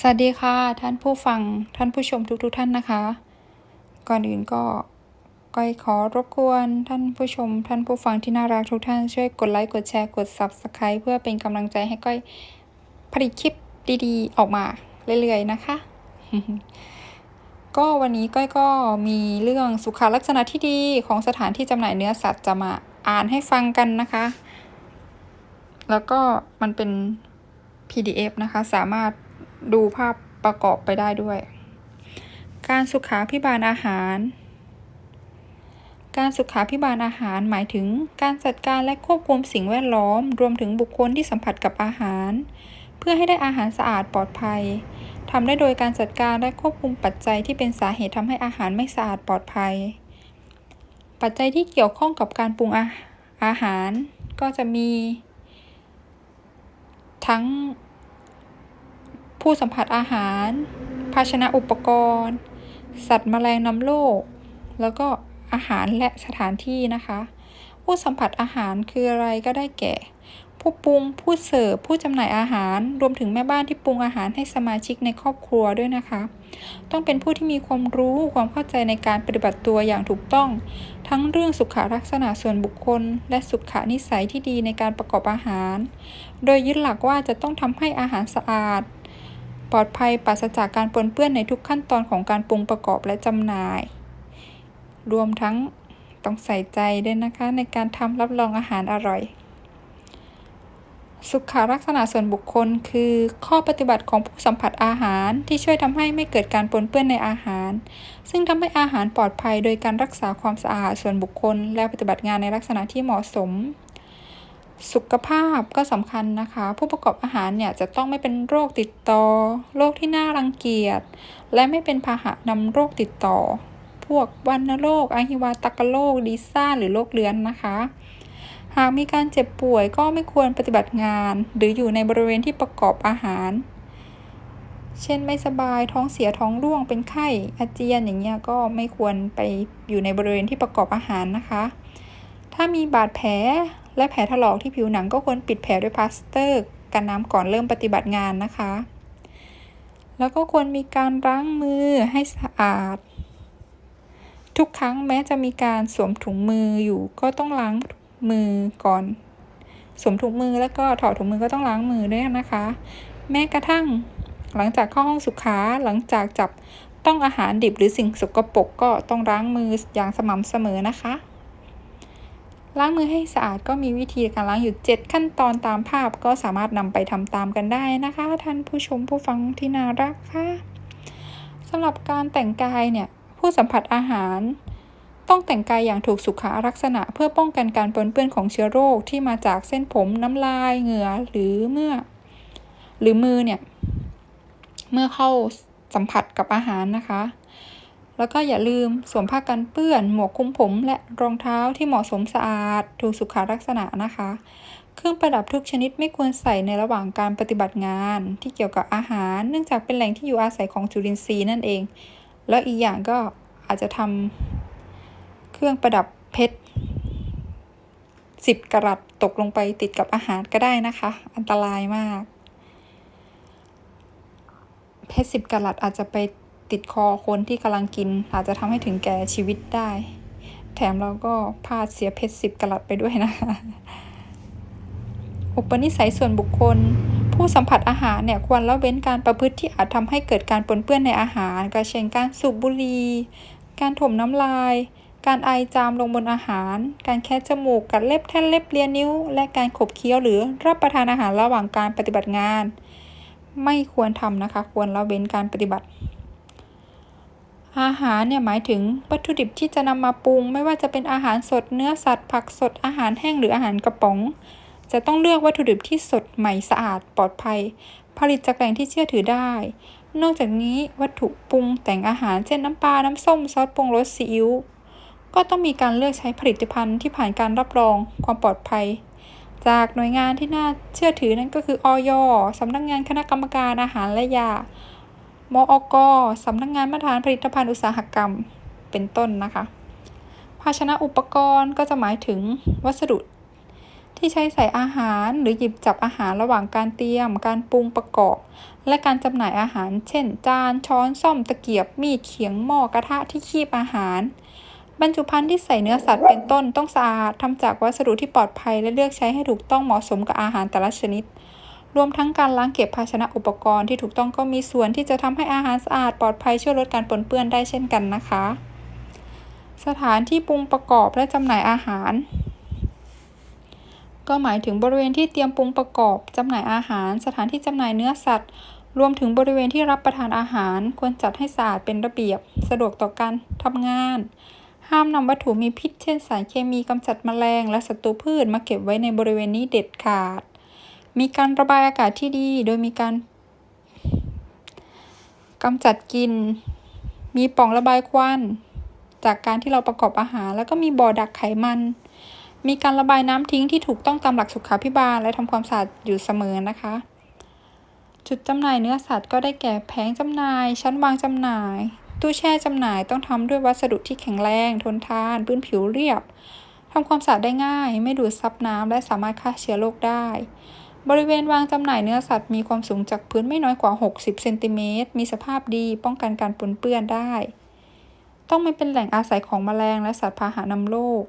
สวัสดีค่ะ ท่านผู้ฟังท่านผู้ชมทุกๆทท่านนะคะ ก่อนอื่นก็ก้อยขอรบกวนท่านผู้ชม ท่านผู้ฟังที่น่ารักทุกท่านช่วยกดไลค์กดแชร์กด Subscribe เพื่อเป็นกำลังใจให้ก้อยผลิตคลิปดีๆ ออกมาเรื่อยๆนะคะ ก็วันนี้ก้อยก็มีเรื่องสุขลักษณะที่ดีของสถานที่จำหน่ายเนื้อสัตว์จะมาอ่านให้ฟังกันนะคะ แล้วก็มันเป็น PDF นะคะสามารถ ดูภาพประกอบไปได้ด้วย การสุขาพิบาลอาหาร การสุขาพิบาลอาหารหมายถึงการจัดการและควบคุมสิ่งแวดล้อม รวมถึงบุคคลที่สัมผัสกับอาหาร เพื่อให้ได้อาหารสะอาดปลอดภัยทำได้โดยการจัดการและควบคุมปัจจัยที่เป็นสาเหตุทำให้อาหารไม่สะอาดปลอดภัย ปัจจัยที่เกี่ยวข้องกับการปรุงอาอาหารก็จะมี ทั้ง ผู้สัมผัสอาหาร ภาชนะอุปกรณ์ สัตว์แมลงนำโรคแล้วก็อาหารและสถานที่นะคะ ผู้สัมผัสอาหารคืออะไรก็ได้แก่ ผู้ปรุงผู้เสิร์ฟผู้จำหน่ายอาหาร รวมถึงแม่บ้านที่ปรุงอาหารให้สมาชิกในครอบครัวด้วยนะคะ ต้องเป็นผู้ที่มีความรู้ความเข้าใจในการปฏิบัติตัวอย่างถูกต้อง ทั้งเรื่องสุขลักษณะส่วนบุคคล และสุขนิสัยที่ดีในการประกอบอาหาร โดยยึดหลักว่าจะต้องทำให้อาหารสะอาด ปลอดภัยปราศจากการปนเปื้อนในทุกขั้นตอนของการปรุงประกอบและจำหน่าย รวมทั้งต้องใส่ใจด้วยนะคะ ในการทำรับรองอาหารอร่อย สุขลักษณะส่วนบุคคลคือ ข้อปฏิบัติของผู้สัมผัสอาหารที่ช่วยทำให้ไม่เกิดการปนเปื้อนในอาหาร ซึ่งทำให้อาหารปลอดภัยโดยการรักษาความสะอาดส่วนบุคคล และปฏิบัติงานในลักษณะที่เหมาะสม สุขภาพก็สำคัญนะคะ ผู้ประกอบอาหารเนี่ยจะต้องไม่เป็นโรคติดต่อ โรคที่น่ารังเกียจ และไม่เป็นพาหะนำโรคติดต่อ พวกวัณโรคอหิวาตกโรคดิซ่าหรือโรคเลือนนะคะ หากมีการเจ็บป่วยก็ไม่ควรปฏิบัติงาน หรืออยู่ในบริเวณที่ประกอบอาหาร เช่นไม่สบายท้องเสียท้องร่วงเป็นไข้อาเจียนอย่างเงี้ยก็ไม่ควรไปอยู่ในบริเวณที่ประกอบอาหารนะคะถ้ามีบาดแผล และแผลถลอกที่ผิวหนังก็ควรปิดแผลด้วยพลาสเตอร์ กันน้ำก่อนเริ่มปฏิบัติงานนะคะ แล้วก็ควรมีการล้างมือให้สะอาด ทุกครั้งแม้จะมีการสวมถุงมืออยู่ก็ต้องล้างมือก่อนสวมถุงมือแล้วก็ถอดถุงมือก็ต้องล้างมือด้วยนะคะ แม้กระทั่งหลังจากเข้าห้องสุขาหลังจากจับต้องอาหารดิบหรือสิ่งสกปรกก็ต้องล้างมืออย่างสม่ำเสมอนะคะ ล้างมือให้สะอาดก็มีวิธีการล้างอยู่ 7 ขั้นตอนตามภาพก็สามารถนำไปทำตามกันได้นะคะ ท่านผู้ชมผู้ฟังที่น่ารักค่ะสำหรับการแต่งกายเนี่ยผู้สัมผัสอาหาร ต้องแต่งกายอย่างถูกสุขลักษณะ เพื่อป้องกันการปนเปื้อนของเชื้อโรคที่มาจากเส้นผมน้ำลายเหงื่อหรือเมื่อ หรือมือเนี่ยเมื่อเข้าสัมผัสกับอาหารนะคะ แล้วก็อย่าลืมสวมผ้ากันเปื้อน หมวกคลุมผม และรองเท้าที่เหมาะสมสะอาด ถูกสุขลักษณะนะคะ เครื่องประดับทุกชนิดไม่ควรใส่ในระหว่างการปฏิบัติงาน ที่เกี่ยวกับอาหาร เนื่องจากเป็นแหล่งที่อยู่อาศัยของจุลินทรีย์นั่นเอง แล้วอีกอย่างก็อาจจะทำเครื่องประดับเพชรสิบกรัตตกลงไปติดกับอาหารก็ได้นะคะ อันตรายมาก เพชรสิบกรัตอาจจะไป ติดคอคนที่กำลังกิน อาจจะทำให้ถึงแก่ชีวิตได้ แถมเราก็พลาดเสียเพชรสิบกลัดไปด้วยนะคะอุปนิสัยส่วนบุคคล ผู้สัมผัสอาหารเนี่ยควรละเว้นการประพฤติที่อาจทำให้เกิดการปนเปื้อนในอาหารก็เช่นการสูบบุหรี่การถมน้ำลาย การไอจามลงบนอาหาร การแคะจมูกกัดเล็บแท่นเล็บเลียนิ้ว และการขบเคี้ยวหรือรับประทานอาหารระหว่างการปฏิบัติงาน ไม่ควรทำนะคะ ควรละเว้นการปฏิบัติ อาหารเนี่ยหมายถึงวัตถุดิบที่จะนำมาปรุง ไม่ว่าจะเป็นอาหารสดเนื้อสัตว์ ผักสดอาหารแห้งหรืออาหารกระป๋อง จะต้องเลือกวัตถุดิบที่สดใหม่สะอาดปลอดภัย ผลิตจากแหล่งที่เชื่อถือได้ นอกจากนี้วัตถุปรุงแต่งอาหารเช่นน้ำปลา น้ำส้มซอสปรุงรสซีอิ๊วก็ต้องมีการเลือกใช้ผลิตภัณฑ์ที่ผ่านการรับรองความปลอดภัย จากหน่วยงานที่น่าเชื่อถือนั่นก็คืออยสำนักงงานคณะกรรมการอาหารและยา มอกสำนักงงานมาตรฐานผลิตภัณฑ์อุตสาหกรรมเป็นต้นนะคะ ภาชนะอุปกรณ์ก็จะหมายถึงวัสดุที่ใช้ใส่อาหารหรือหยิบจับอาหารระหว่างการเตรียม การปรุงประกอบ และการจำหน่ายอาหาร เช่น จาน ช้อน ส้อม ตะเกียบ มีด เขียง หม้อ กระทะ ที่คีบอาหาร บรรจุภัณฑ์ที่ใส่เนื้อสัตว์เป็นต้นต้องสะอาดทำจากวัสดุที่ปลอดภัยและเลือกใช้ให้ถูกต้องเหมาะสมกับอาหารแต่ละชนิด รวมทั้งการล้างเก็บภาชนะอุปกรณ์ที่ถูกต้องก็มีส่วนที่จะทำให้อาหารสะอาดปลอดภัยช่วยลดการปนเปื้อนได้เช่นกันนะคะ สถานที่ปรุงประกอบและจำหน่ายอาหาร ก็หมายถึงบริเวณที่เตรียมปรุงประกอบจำหน่ายอาหาร สถานที่จำหน่ายเนื้อสัตว์ รวมถึงบริเวณที่รับประทานอาหาร ควรจัดให้สะอาดเป็นระเบียบ สะดวกต่อการทำงานห้ามนำวัตถุมีพิษเช่นสารเคมีกำจัดแมลง และศัตรูพืชมาเก็บไว้ในบริเวณนี้เด็ดขาด มีการระบายอากาศที่ดี โดยมีการกำจัดกลิ่น มีปล่องระบายควัน จากการที่เราประกอบอาหาร แล้วก็มีบ่อดักไขมัน มีการระบายน้ำทิ้งที่ถูกต้องตามหลักสุขาภิบาล และทำความสะอาดอยู่เสมอนะคะ จุดจำหน่ายเนื้อสัตว์ก็ได้แก่แผงจำหน่าย ชั้นวางจำหน่าย ตู้แช่จำหน่ายต้องทำด้วยวัสดุที่แข็งแรง ทนทาน พื้นผิวเรียบทำความสะอาดได้ง่าย ไม่ดูดซับน้ำและสามารถฆ่าเชื้อโรคได้ บริเวณวางจำหน่ายเนื้อสัตว์มีความสูงจากพื้นไม่น้อยกว่า 60 เซนติเมตร มีสภาพดีป้องกันการปนเปื้อนได้ ต้องไม่เป็นแหล่งอาศัยของแมลงและสัตว์พาหะนำโรค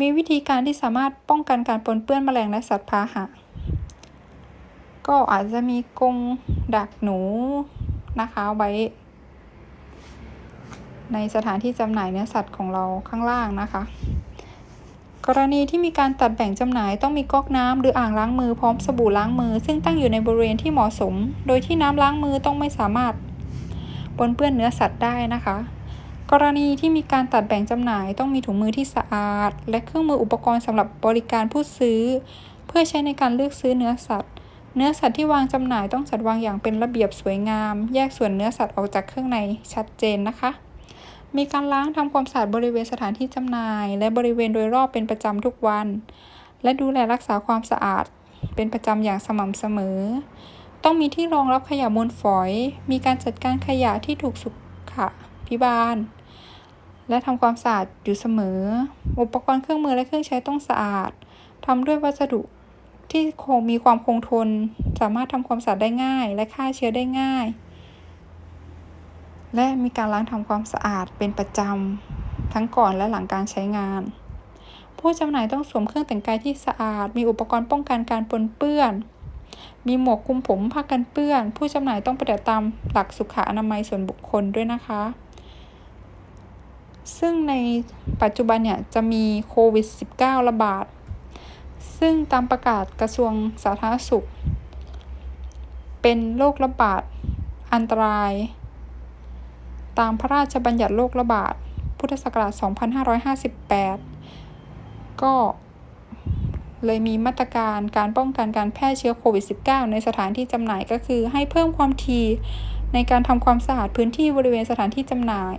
มีวิธีการที่สามารถป้องกันการปนเปื้อนแมลงและสัตว์พาหะ ก็อาจจะมีกรงดักหนูนะคะไว้ ในสถานที่จำหน่ายเนื้อสัตว์ของเราข้างล่างนะคะ กรณีที่มีการตัดแบ่งจำหน่ายต้องมีก๊อกน้ำหรืออ่างล้างมือพร้อมสบู่ล้างมือ ซึ่งตั้งอยู่ในบริเวณที่เหมาะสม โดยที่น้ำล้างมือต้องไม่สามารถปนเปื้อนเนื้อสัตว์ได้นะคะ กรณีที่มีการตัดแบ่งจำหน่ายต้องมีถุงมือที่สะอาด และเครื่องมืออุปกรณ์สำหรับบริการผู้ซื้อ เพื่อใช้ในการเลือกซื้อเนื้อสัตว์ เนื้อสัตว์ที่วางจำหน่ายต้องจัดวางอย่างเป็นระเบียบสวยงาม แยกส่วนเนื้อสัตว์ออกจากเครื่องในชัดเจนนะคะ มีการล้างทำความสะอาดบริเวณสถานที่จำหน่าย และบริเวณโดยรอบเป็นประจำทุกวัน และดูแลรักษาความสะอาดเป็นประจำอย่างสม่ำเสมอ ต้องมีที่รองรับขยะมูลฝอย มีการจัดการขยะที่ถูกสุขพิบาล และทำความสะอาดอยู่เสมอ อุปกรณ์เครื่องมือและเครื่องใช้ต้องสะอาดทำด้วยวัสดุที่คงมีความคงทน สามารถทำความสะอาดได้ง่าย และฆ่าเชื้อได้ง่าย และมีการล้างทำความสะอาดเป็นประจำทั้งก่อนและหลังการใช้งาน ผู้จำหน่ายต้องสวมเครื่องแต่งกายที่สะอาด มีอุปกรณ์ป้องกันการปนเปื้อน มีหมวกคลุมผมผ้ากันเปื้อน ผู้จำหน่ายต้องปฏิบัติตามหลักสุขอนามัยส่วนบุคคลด้วยนะคะ ซึ่งในปัจจุบันเนี่ยจะมีโควิด -19 ระบาด ซึ่งตามประกาศกระทรวงสาธารณสุข เป็นโรคระบาดอันตราย ตามพระราชบัญญัติโรคระบาด พุทธศักราช 2558 ก็เลยมีมาตรการการป้องกันการแพร่เชื้อโควิด -19 ในสถานที่จำหน่ายก็คือให้เพิ่มความถี่ในการทำความสะอาดพื้นที่บริเวณสถานที่จำหน่าย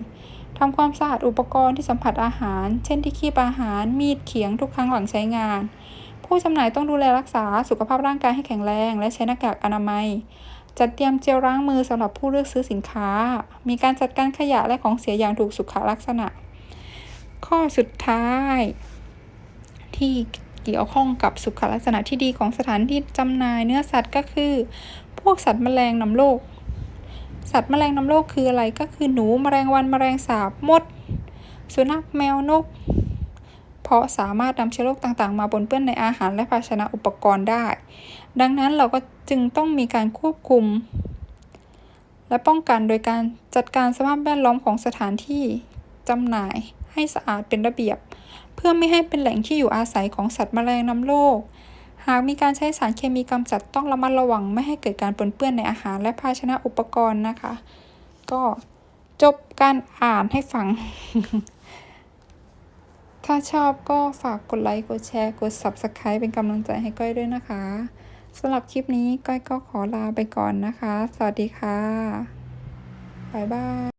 ทำความสะอาดอุปกรณ์ที่สัมผัสอาหาร เช่นที่คีบอาหาร มีดเขียงทุกครั้งหลังใช้งาน ผู้จำหน่ายต้องดูแลรักษาสุขภาพร่างกายให้แข็งแรง และใช้หน้ากากอนามัย จัดเตรียมเจลล้างมือสำหรับผู้เลือกซื้อสินค้า มีการจัดการขยะและของเสียอย่างถูกสุขลักษณะ ข้อสุดท้าย ที่เกี่ยวข้องกับสุขลักษณะที่ดีของสถานที่จำหน่ายเนื้อสัตว์ก็คือ พวกสัตว์แมลงนำโรคสัตว์แมลงนำโรคคืออะไรก็คือหนูแมลงวันแมลงสาบมด สุนัขแมวนก เพราะสามารถนำเชื้อโรคต่างๆ มาปนเปื้อนในอาหารและภาชนะอุปกรณ์ได้ ดังนั้นเราก็จึงต้องมีการควบคุม และป้องกันโดยการจัดการสภาพแวดล้อมของสถานที่จำหน่ายให้สะอาดเป็นระเบียบ เพื่อไม่ให้เป็นแหล่งที่อยู่อาศัยของสัตว์แมลงน้ำโรคหากมีการใช้สารเคมีกำจัดต้องระมัดระวังไม่ให้เกิดการปนเปื้อนในอาหารและภาชนะอุปกรณ์นะคะ ก็จบการอ่านให้ฟัง ถ้าชอบก็ฝากกดไลค์ กดแชร์ กด Subscribe เป็นกำลังใจให้ก้อยด้วยนะคะ สำหรับคลิปนี้ก้อยก็ขอลาไปก่อนนะคะ สวัสดีค่ะ บ๊ายบาย